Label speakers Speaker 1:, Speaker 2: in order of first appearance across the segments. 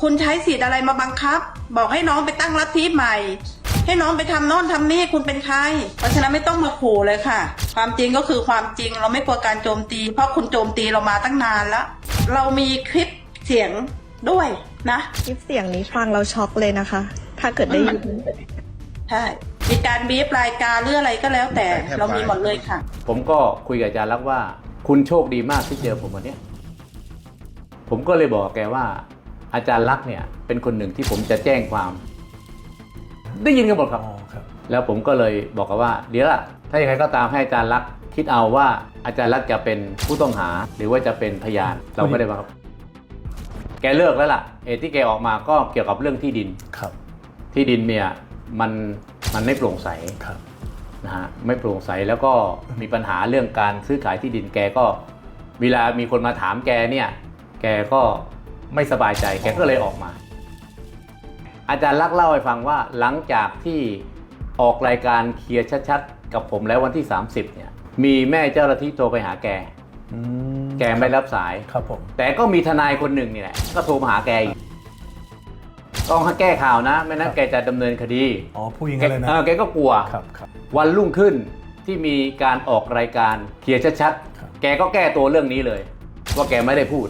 Speaker 1: คุณใช้สิทธิ์อะไรมาบังคับ บอกให้น้องไปตั้งลัทธิใหม่ ให้น้องไปทำโน่นทำนี่คุณเป็นใคร เพราะฉะนั้นไม่ต้องมาขู่เลยค่ะ ความจริงก็คือความจริงเราไม่กลัวการโจมตี เพราะคุณโจมตีเรามาตั้งนานแล้ว เรามีคลิปเสียงด้วยนะ
Speaker 2: คลิปเสียงนี้ฟังเราช็อกเลยนะคะ ถ้าเกิดได้ยิน
Speaker 1: ใช่มีการบีบรายการหรืออะไรก็แล้วแต่เรามีหมดเลยค่ะ
Speaker 3: ผมก็คุยกับอาจารย์ลักษณ์ว่า คุณโชคดีมากที่เจอผมวันเนี้ยผมก็เลยบอกแกว่า อาจารย์ลักษณ์เนี่ยเป็นคนหนึ่งที่ผมจะแจ้งความ ได้ยินกันหมดครับ
Speaker 4: อ๋อครับ
Speaker 3: แล้วผมก็เลยบอกกับว่าเดี๋ยวล่ะถ้าอย่างไรก็ตามให้อาจารย์ลักษณ์คิดเอาว่าอาจารย์ลักษณ์จะเป็นผู้ต้องหาหรือว่าจะเป็นพยานเราไม่ได้บังคับแกเลิกแล้วล่ะเหตุที่แกออกมาก็เกี่ยวกับเรื่องที่ดิน
Speaker 4: ครับ
Speaker 3: ที่ดินเนี่ยมันมันไม่โปร่งใส
Speaker 4: ครับ
Speaker 3: นะฮะไม่โปร่งใสแล้วก็มีปัญหาเรื่องการซื้อขายที่ดินแกก็ เวลามีคนมาถามแกเนี่ย แกก็ ไม่สบายใจแกก็เลยออกมา อาจารย์ลักษณ์เล่าให้ฟังว่าหลังจากที่ออกรายการเคลียร์ชัดๆ กับผมแล้ววันที่ 30 เนี่ย มีแม่เจ้าหน้าที่โทรไปหาแก
Speaker 4: อืม
Speaker 3: แกไม่รับสาย
Speaker 4: ครับผม
Speaker 3: แต่ก็มีทนายคนหนึ่งนี่แหละ ก็โทรมาหาแกอีกต้องให้แก้ข่าวนะ ไม่นั้นแกจะดำเนินคดี
Speaker 4: อ๋อพูดอย่าง
Speaker 3: แก
Speaker 4: นั้นเลยนะ
Speaker 3: เออแกก็กลัว
Speaker 4: ครับครับ
Speaker 3: วันรุ่งขึ้นที่มีการออกรายการเคลียร์ชัด
Speaker 4: ครับ
Speaker 3: ๆแกก็แก้ตัวเรื่องนี้เลย ว่าแกไม่ได้พูด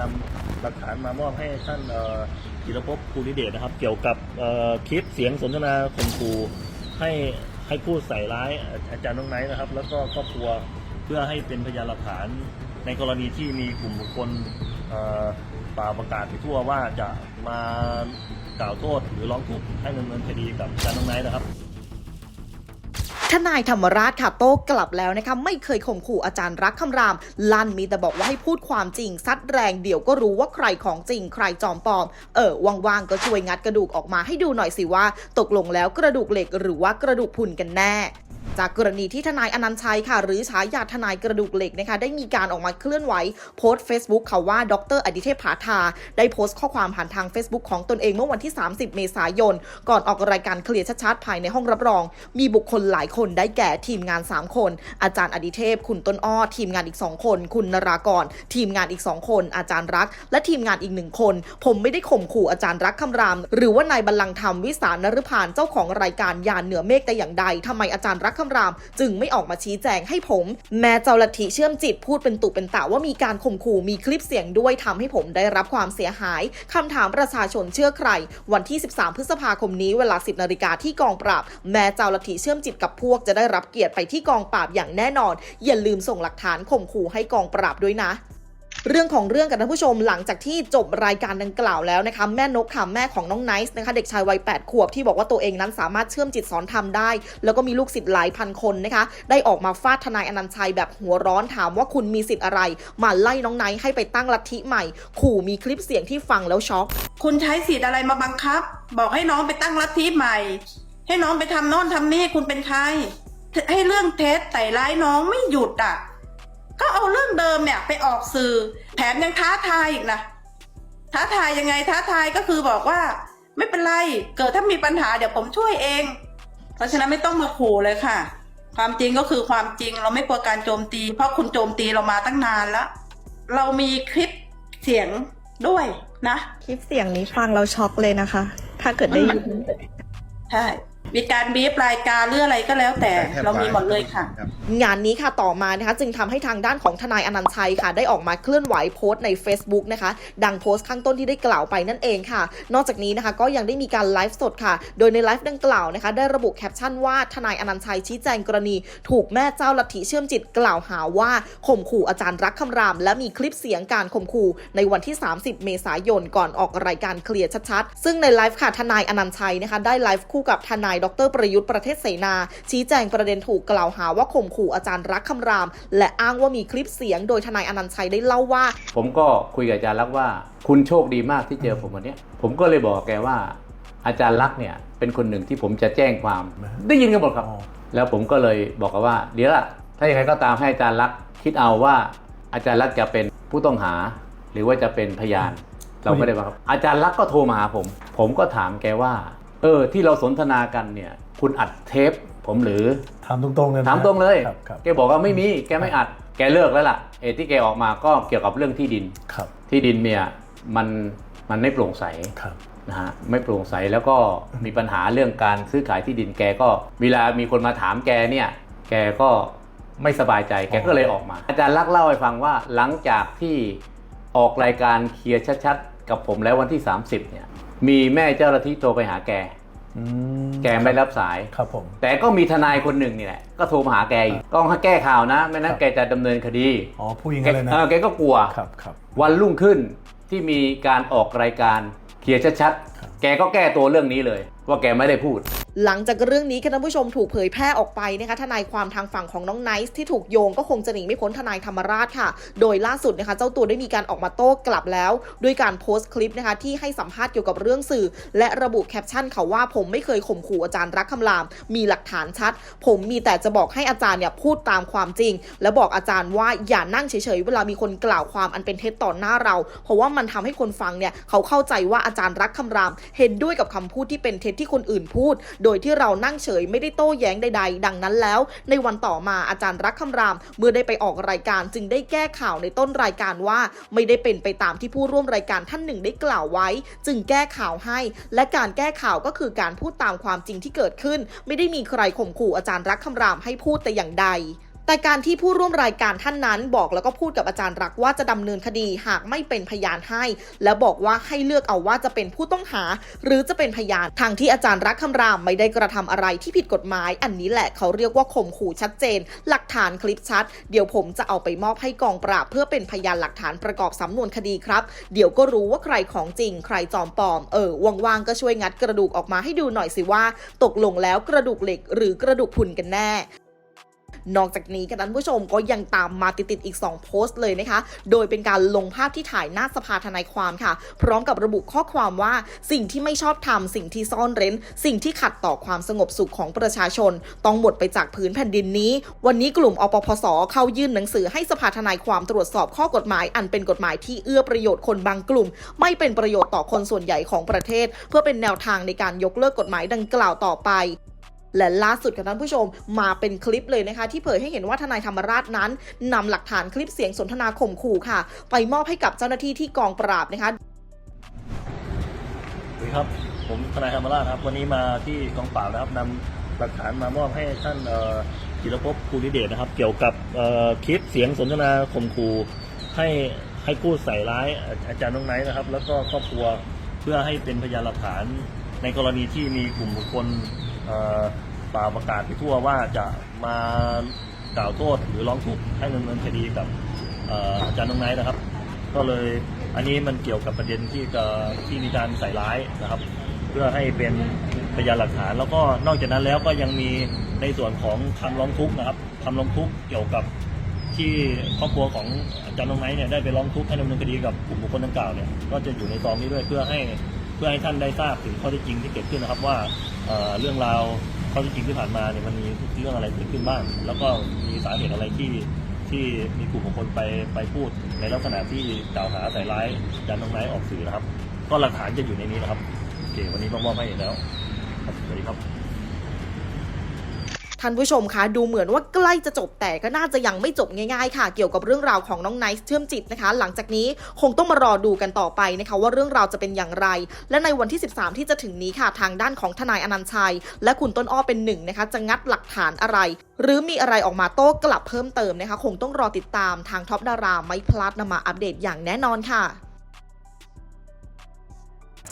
Speaker 5: นำหลักฐานมามอบให้ท่านเอ่อจิรภพภูริเดชนะครับ เกี่ยวกับเอ่อคลิปเสียงสนทนาข่มขู่ให้ให้พูดใส่ร้ายอาจารย์น้องไนท์นะครับ แล้วก็ครอบครัวเพื่อให้เป็นพยานหลักฐานในกรณีที่มีกลุ่มบุคคลเอ่อป่าประกาศไปทั่วว่าจะมากล่าวโทษหรือร้องทุกข์ให้ดำเนินคดีกับอาจารย์น้องไนท์นะครับ
Speaker 2: ทนายธรรมราชค่ะโต้กลับแล้วนะคะไม่เคยข่มขู่อาจารย์รักคำราม ลั่นมีแต่บอกว่าให้พูดความจริง ซัดแรงเดี๋ยวก็รู้ว่าใครของจริง ใครจอมปลอม เออว่างๆก็ช่วยงัดกระดูกออกมาให้ดูหน่อยสิว่า ตกลงแล้วกระดูกเหล็กหรือว่ากระดูกพุนกันแน่ จากกรณีที่ทนายอนันต์ชัยค่ะ หรือฉายาทนายกระดูกเหล็กนะคะได้มีการออกมาเคลื่อนไหวโพสต์ Facebook ค่ะว่าดรอดิเทพผาทา ได้โพสต์ข้อความผ่านทาง Facebook ของตนเองเมื่อวันที่ 30 เมษายน ก่อนออกรายการเคลียร์ชัดๆภายในห้องรับรอง มีบุคคลหลายคนได้แก่ทีมงาน 3 คน อาจารย์อดิเทพ คุณต้นอ้อ ทีมงานอีก 2 คน คุณนรากร ทีมงานอีก 2 คน อาจารย์รัก และทีมงานอีกหนึ่งคน ผมไม่ได้ข่มขู่อาจารย์รักคำราม หรือว่านายบัลลังก์ธรรมวิสารนฤพานเจ้าของรายการยานเหนือเมฆแต่อย่างใดทำไมอาจารย์รักคำราม จึงไม่ออกมาชี้แจงให้ผม แม้เจ้าลัทธิเชื่อมจิตพูดเป็นตุเป็นตะว่ามีการข่มขู่มีคลิปเสียงด้วยทำให้ผมได้รับความเสียหายคำถามประชาชนเชื่อใคร วันที่ 13 พฤษภาคมนี้เวลา 10นาฬิกาที่กองปราบ แม้เจ้าลัทธิเชื่อมจิตกับพวกจะได้รับเกียรติไปที่กองปราบอย่างแน่นอน อย่าลืมส่งหลักฐานข่มขู่ให้กองปราบด้วยนะ เรื่องของเรื่องกับท่านผู้ชมหลังจากที่จบรายการดังกล่าวแล้วนะคะแม่นกค่ะแม่ของน้องไนซ์นะคะเด็กชายวัย 8 ขวบที่บอกว่าตัวเองนั้นสามารถเชื่อมจิตสอนธรรมได้ แล้วก็มีลูกศิษย์หลายพันคนนะคะได้ออกมาฟาดทนายอนันต์ชัยแบบหัวร้อนถามว่าคุณมีสิทธิ์อะไร มาไล่น้องไนซ์ให้ไปตั้งลัทธิใหม่ ขู่มีคลิปเสียงที่ฟังแล้วช็อก
Speaker 1: คุณใช้สิทธิ์อะไรมาบังคับ บอกให้น้องไปตั้งลัทธิใหม่ ให้น้องไปทำโน่นทำนี่คุณเป็นใครให้เรื่องเท็จใส่ร้ายน้องไม่หยุดอะ ก็เอาเรื่องเดิมเนี่ยไปออกสื่อ แถมยังท้าทายอีกนะท้าทายยังไงท้าทายก็คือบอกว่า ไม่เป็นไรเกิดถ้ามีปัญหาเดี๋ยวผมช่วยเอง เพราะฉะนั้นไม่ต้องมาขู่เลยค่ะ ความจริงก็คือความจริงเราไม่กลัวการโจมตี เพราะคุณโจมตีเรามาตั้งนานแล้ว เรามีคลิปเสียงด้วยนะ
Speaker 2: คลิปเสียงนี้ฟังเราช็อกเลยนะคะ ถ้าเกิดได้ยิน
Speaker 1: ใช่ มีการบีบรายการหรืออะไรก็แล้วแต่เรามีหมดเลยค่ะ
Speaker 2: งานนี้ค่ะต่อมานะคะจึงทำให้ทางด้านของทนายอนันต์ชัยค่ะ ได้ออกมาเคลื่อนไหวโพสต์ใน Facebook นะคะ ดังโพสต์ข้างต้นที่ได้กล่าวไปนั่นเองค่ะ นอกจากนี้นะคะก็ยังได้มีการไลฟ์สดค่ะ โดยในไลฟ์ดังกล่าวนะคะ ได้ระบุแคปชั่นว่าทนายอนันต์ชัยชี้แจงกรณี ถูกแม่เจ้าลัทธิเชื่อมจิตกล่าวหาว่าข่มขู่อาจารย์รักคำราม และมีคลิปเสียงการข่มขู่ในวันที่ 30 เมษายนก่อนออกรายการเคลียร์ชัดๆซึ่งในไลฟ์ค่ะทนายอนันต์ชัยนะคะได้ไลฟ์คู่กับทนายดรประยุทธ์ประเทศเสนา ชี้แจงประเด็นถูกกล่าวหาว่าข่มขู่อาจารย์รักคำราม และอ้างว่ามีคลิปเสียงโดยทนายอนันต์ชัยได้เล่าว่า
Speaker 3: ผมก็คุยกับอาจารย์ลักษณ์ว่า คุณโชคดีมากที่เจอผมวันเนี้ยผมก็เลยบอกแกว่า อาจารย์ลักษณ์เนี่ยเป็นคนหนึ่งที่ผมจะแจ้งความได้ยินกันหมดครับ
Speaker 4: อ๋อ
Speaker 3: แล้วผมก็เลยบอกกับว่าเดี๋ยวล่ะถ้าอย่างไรก็ตามให้อาจารย์ลักษณ์คิดเอาว่าอาจารย์ลักษณ์จะเป็นผู้ต้องหา หรือว่าจะเป็นพยานเราไม่ได้บังคับอาจารย์ลักษณ์ก็โทรมาหาผม ผมก็ถามแกว่า เออที่เราสนทนากันเนี่ยคุณอัดเทปผมหรือ
Speaker 4: ถามตรงๆเลยนะ
Speaker 3: ถามตรงเลย
Speaker 4: ครับครับ
Speaker 3: แกบอกว่าไม่มีแกไม่อัดแกเลิกแล้วล่ะเอที่แกออกมาก็เกี่ยวกับเรื่องที่ดิน
Speaker 4: ครับ
Speaker 3: ที่ดินเนี่ยมันมันไม่โปร่งใส
Speaker 4: ครับ
Speaker 3: นะฮะไม่โปร่งใสแล้วก็มีปัญหาเรื่องการซื้อขายที่ดินแกก็เวลามีคนมาถามแกเนี่ยแกก็ไม่สบายใจแกก็เลยออกมา อาจารย์ลักษณ์เล่าให้ฟังว่าหลังจากที่ออกรายการเคลียร์ชัดๆ กับผมแล้ววันที่ 30เนี่ย มีแม่เจ้าหน้าที่โทรไปหาแก
Speaker 4: อืม
Speaker 3: แกไม่รับสาย
Speaker 4: ครับผม
Speaker 3: แต่ก็มีทนายคนหนึ่งนี่แหละก็โทรมาหาแกอีกต้องให้แก้ข่าวนะ ไม่นั้
Speaker 4: คนรับ
Speaker 3: แกจะดำเนินคดี
Speaker 4: อ๋อพูดอย่าง
Speaker 3: แก
Speaker 4: นั้นเลยนะ
Speaker 3: เออแกก็กลัว
Speaker 4: ครับครับ
Speaker 3: วันรุ่งขึ้นที่มีการออกรายการเคลียร์ชัด
Speaker 4: ครับ
Speaker 3: ๆแกก็แก้ตัวเรื่องนี้เลย ว่าแกไม่ได้พูด
Speaker 2: หลังจากเรื่องนี้ค่ะท่านผู้ชมถูกเผยแพร่ออกไปนะคะทนายความทางฝั่งของน้องไนท์ที่ถูกโยงก็คงจะหนีไม่พ้นทนายธรรมราชค่ะ โดยล่าสุดนะคะเจ้าตัวได้มีการออกมาโต้กลับแล้ว ด้วยการโพสต์คลิปนะคะที่ให้สัมภาษณ์เกี่ยวกับเรื่องสื่อ และระบุแคปชั่นค่ะว่าผมไม่เคยข่มขู่อาจารย์รักคำราม มีหลักฐานชัด ผมมีแต่จะบอกให้อาจารย์เนี่ยพูดตามความจริง และบอกอาจารย์ว่าอย่านั่งเฉยๆเวลามีคนกล่าวความอันเป็นเท็จต่อหน้าเรา เพราะว่ามันทำให้คนฟังเนี่ยเขาเข้าใจว่าอาจารย์รักคำราม เห็นด้วยกับคำพูดที่เป็นเท็จที่คนอื่นพูดโดยที่เรานั่งเฉยไม่ได้โต้แย้งใด ๆ ดังนั้นแล้ว ในวันต่อมาอาจารย์รักคำราม เมื่อได้ไปออกรายการจึงได้แก้ข่าวในต้นรายการว่า ไม่ได้เป็นไปตามที่ผู้ร่วมรายการท่านหนึ่งได้กล่าวไว้ จึงแก้ข่าวให้ และการแก้ข่าวก็คือการพูดตามความจริงที่เกิดขึ้น ไม่ได้มีใครข่มขู่อาจารย์รักคำรามให้พูดแต่อย่างใด แต่การที่ผู้ร่วมรายการท่านนั้นบอกแล้วก็พูดกับอาจารย์รักว่าจะดำเนินคดีหากไม่เป็นพยานให้ แล้วบอกว่าให้เลือกเอาว่าจะเป็นผู้ต้องหา หรือจะเป็นพยานทางที่อาจารย์รักคำรามไม่ได้กระทำอะไรที่ผิดกฎหมาย อันนี้แหละเขาเรียกว่าข่มขู่ชัดเจน หลักฐานคลิปชัด เดี๋ยวผมจะเอาไปมอบให้กองปราบเพื่อเป็นพยานหลักฐานประกอบสำนวนคดีครับ เดี๋ยวก็รู้ว่าใครของจริง ใครจอมปลอมเออว่างๆก็ช่วยงัดกระดูกออกมาให้ดูหน่อยสิว่า ตกลงแล้วกระดูกเหล็กหรือกระดูกพุนกันแน่ นอกจากนี้ค่ะท่านผู้ชมก็ยังตามมาติดๆอีก 2 โพสต์เลยนะคะ โดยเป็นการลงภาพที่ถ่ายหน้าสภาทนายความค่ะ พร้อมกับระบุข้อความว่าสิ่งที่ไม่ชอบทำสิ่งที่ซ่อนเร้น สิ่งที่ขัดต่อความสงบสุขของประชาชน ต้องหมดไปจากพื้นแผ่นดินนี้ วันนี้กลุ่มอปพสเข้ายื่นหนังสือให้สภาทนายความตรวจสอบข้อกฎหมาย อันเป็นกฎหมายที่เอื้อประโยชน์คนบางกลุ่ม ไม่เป็นประโยชน์ต่อคนส่วนใหญ่ของประเทศ เพื่อเป็นแนวทางในการยกเลิกกฎหมายดังกล่าวต่อไป และล่าสุดค่ะท่านผู้ชมมาเป็นคลิปเลยนะคะ ที่เผยให้เห็นว่าทนายธรรมราชนั้นนำหลักฐานคลิปเสียงสนทนาข่มขู่ค่ะ ไปมอบให้กับเจ้าหน้าที่ที่กองปราบนะคะ
Speaker 5: สวัสดีครับ ผมทนายธรรมราชครับ วันนี้มาที่กองปราบนะครับนำหลักฐานมามอบให้ท่านจิรภพภูริเดชนะครับ เกี่ยวกับคลิปเสียงสนทนาข่มขู่ให้ให้พูดใส่ร้ายอาจารย์น้องไนท์นะครับ แล้วก็ครอบครัวเพื่อให้เป็นพยานหลักฐานในกรณีที่มีกลุ่มบุคคล ป่าประกาศไปทั่วว่าจะมากล่าวโทษหรือร้องทุกข์ให้ดำเนินคดีกับอาจารย์น้องไนท์นะครับ ก็เลยอันนี้มันเกี่ยวกับประเด็นที่จะที่มีการใส่ร้ายนะครับ เพื่อให้เป็นพยานหลักฐาน แล้วก็นอกจากนั้นแล้วก็ยังมีในส่วนของคำร้องทุกข์นะครับคำร้องทุกข์เกี่ยวกับที่ครอบครัวของอาจารย์น้องไม้เนี่ยได้ไปร้องทุกข์ให้ดำเนินคดีกับกลุ่มบุคคลดังกล่าวเนี่ยก็จะอยู่ในซองนี้ด้วยเพื่อให้ เพื่อให้ท่านได้ทราบถึงข้อเท็จจริงที่เกิดขึ้นนะครับว่าเอ่อเรื่องราวข้อเท็จจริงที่ผ่านมาเนี่ยมันมีเรื่องอะไรเกิดขึ้นบ้าง แล้วก็มีสาเหตุอะไรที่ที่มีกลุ่มของคนไปไปพูดในลักษณะที่กล่าวหาใส่ร้ายอาจารย์น้องไหนออกสื่อนะครับ ก็หลักฐานจะอยู่ในนี้นะครับโอเควันนี้มามอบให้แล้วครับสวัสดีครับ
Speaker 2: ท่านผู้ชมคะดูเหมือนว่าใกล้จะจบแต่ก็น่าจะยังไม่จบง่ายๆค่ะ เกี่ยวกับเรื่องราวของน้องไนท์เชื่อมจิตนะคะ หลังจากนี้คงต้องมารอดูกันต่อไปนะคะ ว่าเรื่องราวจะเป็นอย่างไร และในวันที่ 13 ที่จะถึงนี้ค่ะ ทางด้านของทนายอนันต์ชัย และคุณต้นอ้อเป็นหนึ่งนะคะ จะงัดหลักฐานอะไร หรือมีอะไรออกมาโต้กลับเพิ่มเติมนะคะ คงต้องรอติดตามทางท็อปดาราไม่พลาดนำมาอัปเดตอย่างแน่นอนค่ะ